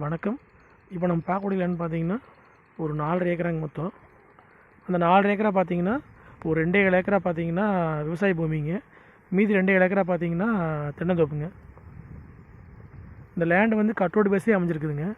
வணக்கம். இப்போ நம்ம பார்க்கக்கூடிய லேண்ட் பார்த்தீங்கன்னா ஒரு நாலரை ஏக்கராங்க மொத்தம். அந்த நாலரை ஏக்கரா பார்த்தீங்கன்னா ஒரு ரெண்டே ஏழு ஏக்கரா பார்த்தீங்கன்னா விவசாய பூமிங்க. மீதி ரெண்டே ஏழு ஏக்கரா பார்த்தீங்கன்னா தென்னந்தோப்புங்க. இந்த லேண்டு வந்து கட்ரோடு பேஸே அமைஞ்சிருக்குதுங்க.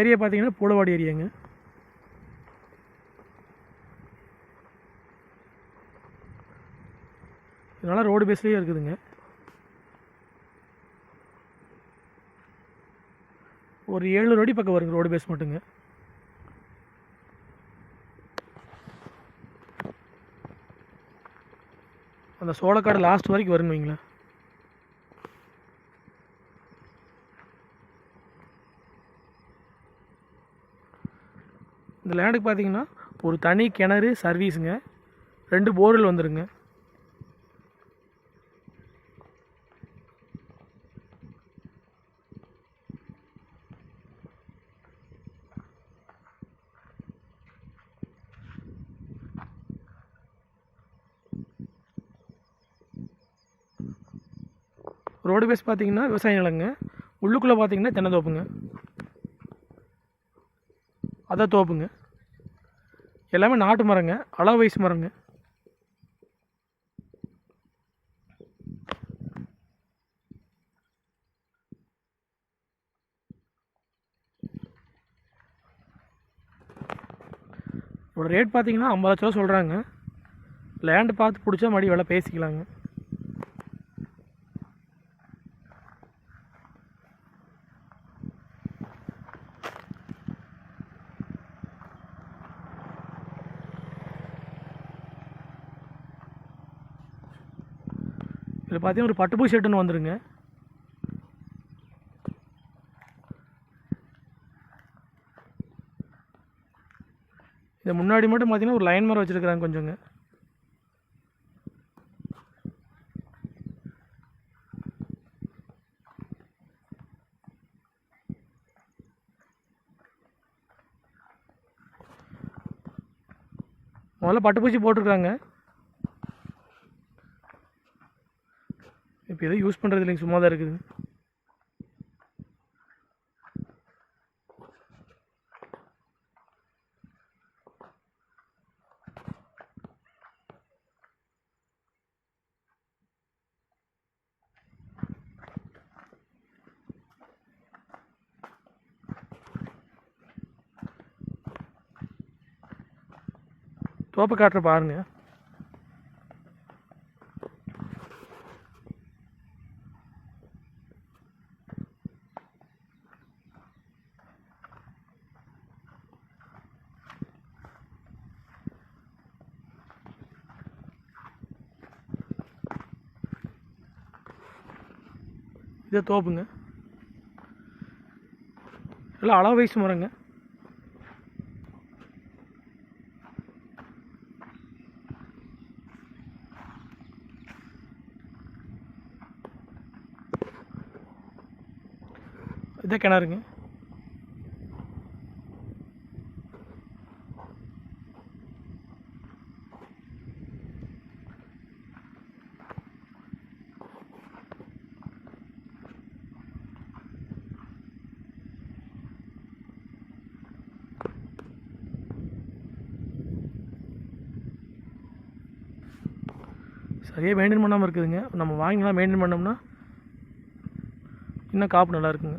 ஏரியா பார்த்தீங்கன்னா பூலவாடி ஏரியாங்க. இதனால் ரோடு பேஸ்லேயே இருக்குதுங்க. ஒரு ஏழு அடி பக்கம் வருங்க ரோடு பேஸ் மட்டுங்க. அந்த சோளக்காடு லாஸ்ட் வரைக்கும் வருங்க வைங்களேன். இந்த லேண்டுக்கு பார்த்தீங்கன்னா ஒரு தனி கிணறு சர்வீஸுங்க ரெண்டு போர்வெல் வந்துருங்க. ரோடு பேஸ் பார்த்திங்கன்னா விவசாய நிலங்க. உள்ளுக்குள்ளே பார்த்தீங்கன்னா தென்னந்தோப்புங்க அதை தோப்புங்க. எல்லாமே நாட்டு மரங்க அளவு வயசு மரங்க. இதோட ரேட் பார்த்தீங்கன்னா ஐம்பது லட்ச ரூபா சொல்கிறாங்க லேண்டு பார்த்து பிடிச்சா மறுபடியும் விலை பேசிக்கலாங்க. இதில் பார்த்தீங்கன்னா ஒரு பட்டுப்பூ ஷர்ட்டுன்னு வந்துருங்க. இதை முன்னாடி மட்டும் பார்த்தீங்கன்னா ஒரு லைன் மரம் வச்சுருக்குறாங்க கொஞ்சங்க. முதல்ல பட்டுப்பூச்சி போட்டிருக்குறாங்க இப்போ எதுவும் யூஸ் பண்ணுறது இல்லைங்க சும்மா தான் இருக்குது. தோப்பை காட்டுற பாருங்கள் இதே தோப்புங்க. எல்லாம் அளவு வயசு மரங்க இதே கிணறுங்க. சரியாக மெயின்டைன் பண்ணாமல் இருக்குதுங்க. நம்ம வாங்கினா மெயின்டைன் பண்ணோம்னா இன்னும் காப்பு நல்லா இருக்குங்க.